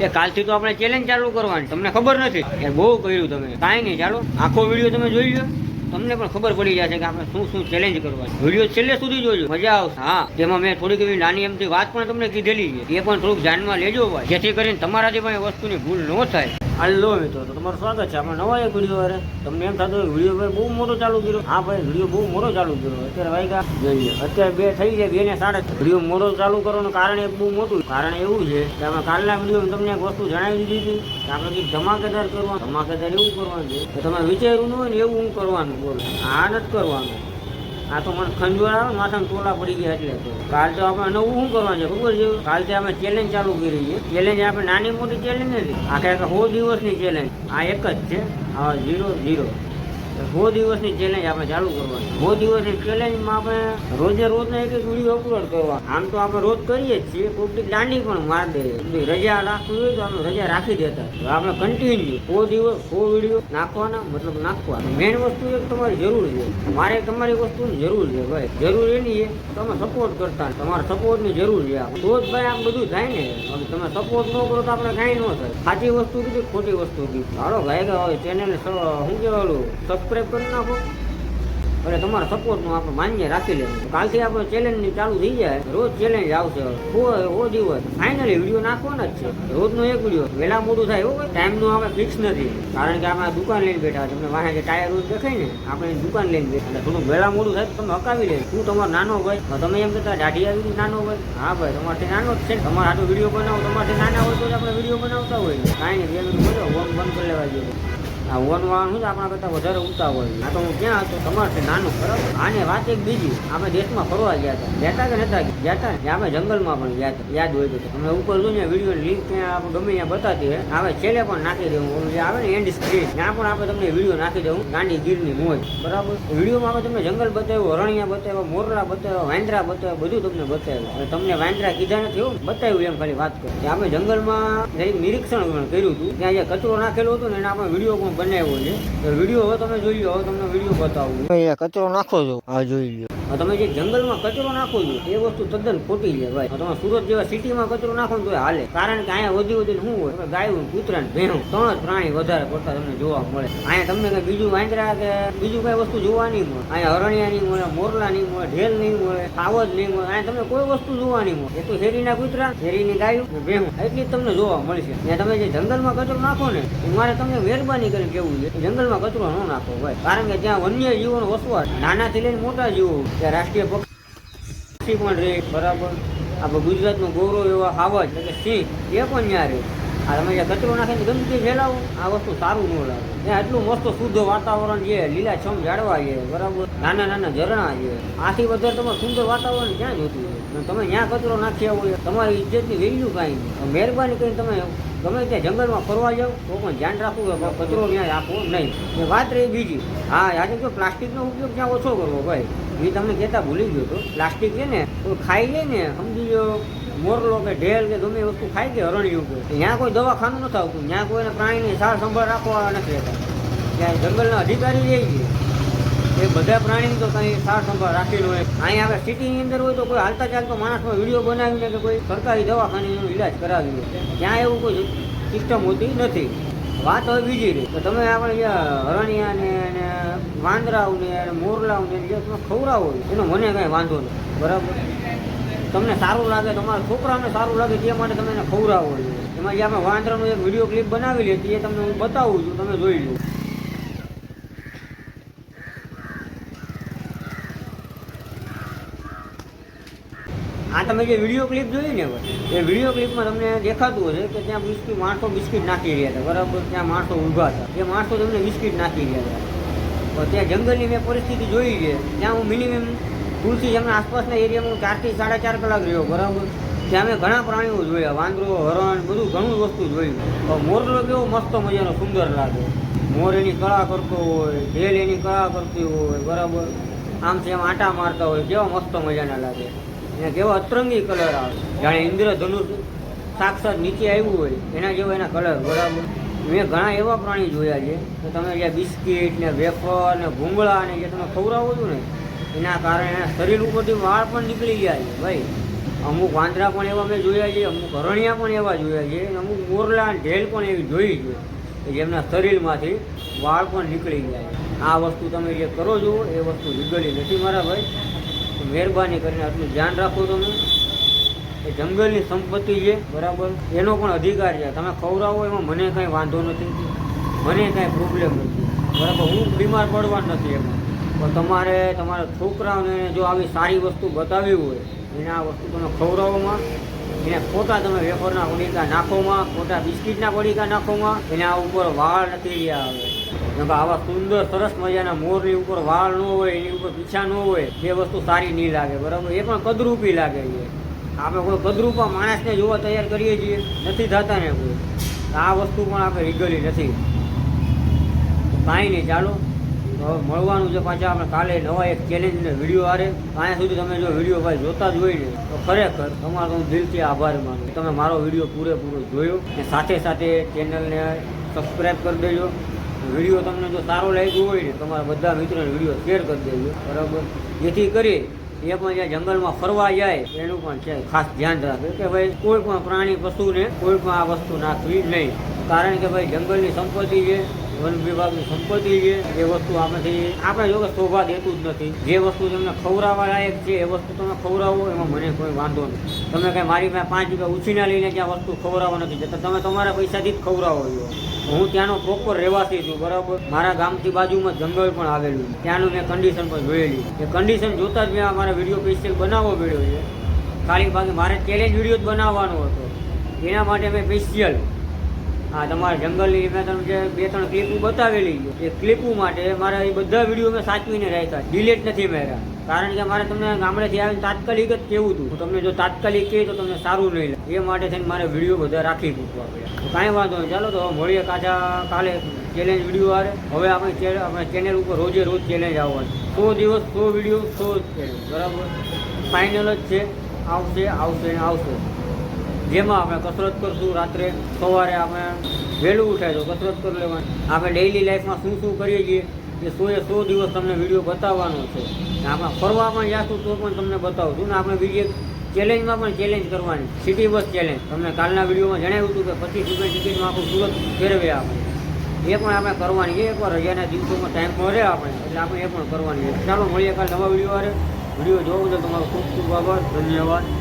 એ કાલથી તો આપણે ચેલેન્જ ચાલુ કરવાની. તમને ખબર નથી. યાર, બહુ કર્યું તમે. કાંઈ નહીં, ચાલો. આખો વીડિયો તમે જોઈ લો તમને પણ ખબર પડી જશે કે આપણે શું શું ચેલેન્જ કરવાની. વીડિયો છેલ્લે સુધી જોજો. મજા આવશે. હા તેમાં મેં થોડીક એવી નાની એમથી વાત પણ તમને કીધેલી છે. એ પણ થોડુંક ધ્યાનમાં લેજો ભાઈ. જેથી કરીને તમારાથી પણ એ વસ્તુની ભૂલ ન થાય. હાલો મિત્રો તો તમારું સ્વાગત છે. આપણે નવા એક વીડિયો અરે. તમને એમ થતું હોય વીડિયો ભાઈ બહુ મોટો ચાલુ કર્યો. હા ભાઈ, વીડિયો બહુ મોટો ચાલુ કર્યો. અત્યારે વાગ્યા જોઈએ. અત્યારે બે થઈ જાય બે ને સાડા. વીડિયો મોટો ચાલુ કરવાનું કારણ એક બહુ મોટું. કારણ એવું છે કે આપણે કાલના વીડિયો તમને એક વસ્તુ જણાવી દીધી હતી કે આપણે કંઈક ધમાકેદાર કરવાનું. ધમાકેદાર એવું કરવાનું છે કે તમે વિચાર્યું ન હોય ને એવું હું કરવાનું બોલો. આ નથી કરવાનું. આ તો મને ખંજવાળ આવે માથામાં ટોલા પડી ગયા એટલે તો. કાલ તો આપણે નવું શું કરવાનું છે ખબર છે? કાલથી આપણે ચેલેન્જ ચાલુ કરી છે. ચેલેન્જ આપણે નાની મોટી ચેલેન્જ નથી. આખે આખા સો દિવસની ચેલેન્જ આ એક જ છે. હા ઝીરો ઝીરો સો દિવસની ચેલેન્જ આપણે ચાલુ કરવાની. સો દિવસની ચેલેન્જમાં આપણે રોજે રોજના એક એક વીડિયો અપલોડ કરવા આમ તો આપણે રોજ કરીએ જ છીએ, કોઈક દાંડી પણ માર દે બધી રજા રાખવી હોય તો આપણે રજા રાખી દેતા. આપણે કન્ટિન્યુ સો દિવસ, સો વીડિયો નાખવાના, મતલબ નાખવા મેઇન વસ્તુ એક તમારી જરૂર છે. મારે તમારી વસ્તુની જરૂર છે, ભાઈ. જરૂર એની છે, તમે સપોર્ટ કરતા તમારા સપોર્ટની જરૂર છે. તો જ ભાઈ આમ બધું થાય ને. તમે સપોર્ટ ન કરો તો આપણે કાંઈ ન થાય. સાચી વસ્તુ કીધી ખોટી વસ્તુ કીધી. હાલો ભાઈ હવે ચેનલ શું કહેવાનું સબસ્ક્રાઈબ કરી નાખો. એટલે તમારા સપોર્ટનું આપણે માન્ય રાખી લેવું કાલથી આપણે ચેલેન્જ ચાલુ થઈ જાય. રોજ ચેલેન્જ આવશે. ઓ દિવસ ફાઇનલી વીડિયો નાખવાનો જ છે. રોજનો એક વીડિયો વહેલા મોડું થાય એવું ટાઈમનું આપણે ફિક્સ નથી. કારણ કે આપણે દુકાન લઈને બેઠા તમને વાહે જે ટાયર રોજ દેખાય ને, આપણે દુકાન લઈને બેઠા થોડું વહેલા મોડું થાય તમે હકાવી લે. હું તમારો નાનો ભાઈ. તમે એમ કહેતા, દાઢી આવી નાનો ભાઈ. હા, ભાઈ, તમારાથી નાનો જ છે. તમારે આટલો વીડિયો બનાવો, તમારાથી નાના હોય તો આપણે વીડિયો બનાવતા હોય કાંઈ નહીં, બે મિનિટ બોલો બંધ કરી લેવા જોઈએ આ વન વાળું શું આપણા કરતાં વધારે ઉતા હોય. આ તો હું ક્યાં હતો? તમારે નાનું, બરાબર? આને વાત એક બીજી. આપણે દેશમાં ફરવા ગયા હતા. ગયા કે નતા ગયા? હતા આપણે જંગલમાં પણ ગયા હતા. યાદ હોય તો. તમે ઉપર જો ને વીડિયો લિંક ત્યાં આપણે ગમે ત્યાં બતાતી હોય આવે છેલ્લે પણ નાખી દેવું જે આવે ને એન્ડ સ્ક્રીન ત્યાં પણ આપણે તમને વીડિયો નાખી દઉં. ગાંડી ગીરની મોજ. બરાબર? વિડીયોમાં આપણે તમને જંગલ બતાવ્યું હરણિયા બતાવ્યા, મોરલા બતાવ્યા, વાંદરા બતાવ્યા, બધું તમને બતાવ્યું. અને તમને વાંદરા કીધા નથી એવું? બતાવ્યું એમ ખાલી વાત કરી. આપણે જંગલમાં નિરીક્ષણ કર્યું હતું. ત્યાં જે કચરો નાખેલો હતો ને એને આપણે વીડિયો પણ બનાવ્યો છે. વીડિયો હવે તમે જોઈ લો, હવે તમને વીડિયો બતાવું. કચરો નાખો છો. આ જોઈ લો. તમે જે જંગલમાં કચરો નાખો છો, એ વસ્તુ તદ્દન ખોટી છે ભાઈ. તમે સુરત જેવા સિટીમાં કચરો નાખો તો હાલે. કારણ કે અહીંયા વધી વધી શું હોય? ગાયું કૂતરા ભેણું, ત્રણ પ્રાણી વધારે પડતા તમને જોવા મળે. અહીંયા તમને કઈ બીજું વાંદરા કે બીજું કઈ વસ્તુ જોવા નહીં મળે. અહીંયા હરણિયા નહીં મળે, મોરલા નહીં મળે, ઢેલ નહીં મળે સાવજ નહીં મળે. અહીંયા તમને કોઈ વસ્તુ જોવા નહીં મળે. એ તો શેરીના કૂતરા શેરીની ગાયું ભેહું એટલી જ તમને જોવા મળશે ત્યાં તમે જે જંગલમાં કચરો નાખો ને મારે તમને મહેરબાની કરીને કેવું છે જંગલમાં કચરો ન નાખો ભાઈ. કારણ કે ત્યાં વન્ય જીવોનો વસવાટ, નાનાથી લઈને મોટા જીવો ત્યાં રાષ્ટ્રીય પક્ષી પણ રહે, બરાબર? આપણે ગુજરાતનું ગૌરવ એવા હાવજ એટલે સિંહ, એ પણ ત્યાં રહે. આ તમે જે કચરો નાખીને ગંદકી ફેલાવો, આ વસ્તુ સારું ન લાગે. ત્યાં એટલું મસ્ત શુદ્ધ વાતાવરણ છે, લીલાછમ ઝાડવા છે, બરાબર? નાના નાના ઝરણા છે. આથી વધારે તમારે સુંદર વાતાવરણ ક્યાં જોતું અને તમે ત્યાં કચરો નાખ્યા હોય, તમારી ઇજ્જતની વેલ્યુ કાંઈ નહીં. મહેરબાની કરીને તમે ગમે ત્યાં જંગલમાં ફરવા જાઓ, તો પણ ધ્યાન રાખવું કે કચરો ત્યાં આપવો નહીં. એ વાત રહી બીજી, હા, આજે જો પ્લાસ્ટિકનો ઉપયોગ ત્યાં ઓછો કરવો, ભાઈ, એ તમને કહેતા ભૂલી ગયો તો પ્લાસ્ટિક છે ને, તો ખાઈ લે ને, સમજી લો મોરલો કે ઢેલ કે ગમે વસ્તુ ખાઈ કે હરણ્યું કે ત્યાં કોઈ દવાખાનું નથી આવતું, ત્યાં કોઈને પ્રાણીની સાર સંભાળ રાખવા નથી રહેતા. ત્યાં જંગલના અધિકારી રહે છે એ બધા પ્રાણીની તો કંઈ સાર સંભાળ રાખેલું હોય. અહીંયા આપણે સિટીની અંદર હોય તો કોઈ હાલતા ચાલતો માણસનો વીડિયો બનાવીને કે કોઈ સરકારી દવાખાને ઈલાજ કરાવી લે. ત્યાં એવું કોઈ સિસ્ટમ હોતી નથી. વાત હવે બીજી રહી. તો તમે આપણે જે હરણિયા ને ને વાંદરાઓ ને અને મોરલાઓ ને જે તમે ખવડાવો એનો મને કાંઈ વાંધો નહીં બરાબર? તમને સારું લાગે તમારા છોકરાને સારું લાગે તે માટે તમે એને ખવડાવો એમાં જે આપણે વાંદરાનો એક વીડિયો ક્લિપ બનાવી લે એ તમને હું બતાવું છું. તમે જોઈ લો. આ તમે જે વીડિયો ક્લિપ જોઈ ને એ વીડિયો ક્લિપમાં તમને દેખાતું હશે કે ત્યાં બિસ્કિટ, માણસો બિસ્કિટ નાખી રહ્યા હતા બરાબર, ત્યાં માણસો ઊભા હતા એ માણસો તમને બિસ્કિટ નાખી રહ્યા હતા ત્યાં જંગલની મેં પરિસ્થિતિ જોઈ છે. ત્યાં હું મિનિમમ તુલસી એમના આસપાસના એરિયામાં હું ચારથી સાડા ચાર કલાક રહ્યો, બરાબર. ત્યાં મેં ઘણા પ્રાણીઓ જોયા, વાંદરો, હરણ, બધું ઘણું વસ્તુ જોયું. મોરલો કેવો મસ્ત મજાનો, સુંદર લાગે. મોર એની કળા કરતો હોય, ભેલ એની કળા કરતી હોય, બરાબર. આમ તેમ આટા મારતા હોય, કેવા મસ્ત મજાના લાગે. એને કેવો અતરંગી કલર આવે જાણે ઇન્દ્રધનુષ સાક્ષાત નીચે આવ્યું હોય, એના જેવો એના કલર બરાબર? મેં ઘણા એવા પ્રાણી જોયા છે કે તમે જે બિસ્કિટ ને વેફર ને ભૂંગળા ને જે તમે ખવડાવો છો ને, એના કારણે એના શરીર ઉપરથી વાળ પણ નીકળી ગયા છે, ભાઈ. અમુક વાંદરા પણ એવા મેં જોયા છે, અમુક હરણિયા પણ એવા જોયા છે અમુક મોરલા અને ઢેલ પણ એવી જોઈ છે, કે જેમના શરીરમાંથી વાળ પણ નીકળી ગયા છે. આ વસ્તુ તમે જે કરો છો, એ વસ્તુ લીગલી નથી મારા ભાઈ. મહેરબાની કરીને આટલું ધ્યાન રાખો તમે. એ જંગલની સંપત્તિ છે, બરાબર? એનો પણ અધિકાર છે. તમે ખવડાવો એમાં મને કાંઈ વાંધો નથી. મને કાંઈ પ્રોબ્લેમ નથી. બરાબર? હું બીમાર પડવા નથી એમાં. પણ તમારે તમારા છોકરાઓને જો આવી સારી વસ્તુ બતાવી હોય, એને આ વસ્તુ તમે ખવડાવવામાં એને ખોટા તમે વેફરના પડીકા નાખોમાં ખોટા બિસ્કિટના પડીકા નાખોમાં, એને ઉપર વાળ નથી રહ્યા આવે આવા સુંદર, સરસ મજાના મોરની ઉપર વાળ ન હોય, એની ઉપર પીછા ન હોય, એ વસ્તુ સારી નહીં લાગે, બરાબર? એ પણ કદરૂપી લાગે છે. આપણે કોઈ કદરૂપા માણસને જોવા તૈયાર કરીએ છીએ, નથી થતા ને કોઈ. આ વસ્તુ પણ આપણે રીગલી નથી. કાંઈ નહીં, ચાલો. મળવાનું છે પાછા આપણે કાલે નવા એક ચેલેન્જને વીડિયો આરે અહીંયા સુધી તમે જો વીડિયો ભાઈ જોતા જ હોય ને, તો ખરેખર તમારો હું દિલથી આભાર માનું તમે મારો વીડિયો પૂરેપૂરો જોયો અને સાથે સાથે ચેનલને સબસ્ક્રાઈબ કરી દેજો. વીડિયો તમને જો સારો લાગ્યો હોય ને, તમારા બધા મિત્રોને વીડિયો શેર કરી દેજો. બરાબર? જેથી કરી એ પણ જ્યાં જંગલમાં ફરવા જાય, એનું પણ છે ખાસ ધ્યાન રાખે કે ભાઈ કોઈ પણ પ્રાણી પશુને કોઈ પણ આ વસ્તુ નાખવી નહીં. કારણ કે ભાઈ જંગલની સંપત્તિ છે વન વિભાગની સંપત્તિ છે, એ વસ્તુ આપણે આપણે જો કે શોભા દેતું જ નથી. જે વસ્તુ તમને ખવડાવવાલાયક છે, એ વસ્તુ તમે ખવડાવો, એમાં મને કોઈ વાંધો નથી તમે કાંઈ મારી પાસે પાંચ રૂપિયા ઉછીના લઈને ત્યાં વસ્તુ ખવડાવવા નથી જતા. તમે તમારા પૈસાથી જ ખવડાવો છો. હું ત્યાંનો પ્રોપર રહેવાસી છું, બરાબર? મારા ગામથી બાજુમાં જંગલ પણ આવેલું ત્યાંનું મેં કન્ડિશન પણ જોયેલી એ કન્ડિશન જોતા જ મેં મારા વીડિયો સ્પેશિયલ બનાવવો પડ્યો છે. ખાલી બાકી મારે ચેલેન્જ વીડિયો જ બનાવવાનો હતો. એના માટે મેં સ્પેશિયલ હા, તમારા જંગલની મેં તમને જે બે ત્રણ ક્લિપો બતાવેલી છે. એ ક્લિપો માટે મારા એ બધા વીડિયો મેં સાચવીને રાખ્યા. ડિલેટ નથી મેળ્યા કારણ કે મારે તમને ગામડેથી આવીને તાત્કાલિક જ કેવું હતું તમને જો તાત્કાલિક કહે તો તમને સારું નહીં એ માટે થઈને મારે વીડિયો બધા રાખી મૂકવા પડ્યા. કાંઈ વાંધો નહીં. ચાલો તો મળીએ કાચા કાલે ચેલેન્જ વીડિયો આવે હવે આપણે આપણે ચેનલ ઉપર રોજે રોજ ચેલેન્જ આવવાનું સો દિવસ, સો વીડિયો સો બરાબર? ફાઇનલ જ છે. આવશે આવશે આવશે. જેમાં આપણે કસરત કરશું રાત્રે, સવારે આપણે વહેલું ઉઠાય તો કસરત કરી લેવાની. આપણે ડેઇલી લાઈફમાં શું શું કરીએ છીએ એ સો એ સો દિવસ તમને વીડિયો બતાવવાનો છે. આપણે ફરવા પણ જાશું તો પણ તમને બતાવું છું ને આપણે બીજી ચેલેન્જમાં પણ ચેલેન્જ કરવાની. સિટી બસ ચેલેન્જ તમને કાલના વિડીયોમાં જણાવ્યું હતું કે પચીસ રૂપિયા ટિકિટમાં આપણું સુરત ફેરવે આપણે. એ પણ આપણે કરવાની છે. એકવાર રજાના દિવસોમાં ટાઈમ મળે આપણે. એટલે આપણે એ પણ કરવાની છે. ચાલો, મળીએ કાલે નવા વીડિયો વારે. વીડિયો જોવો તો તમારો ખૂબ ખૂબ આભાર. ધન્યવાદ.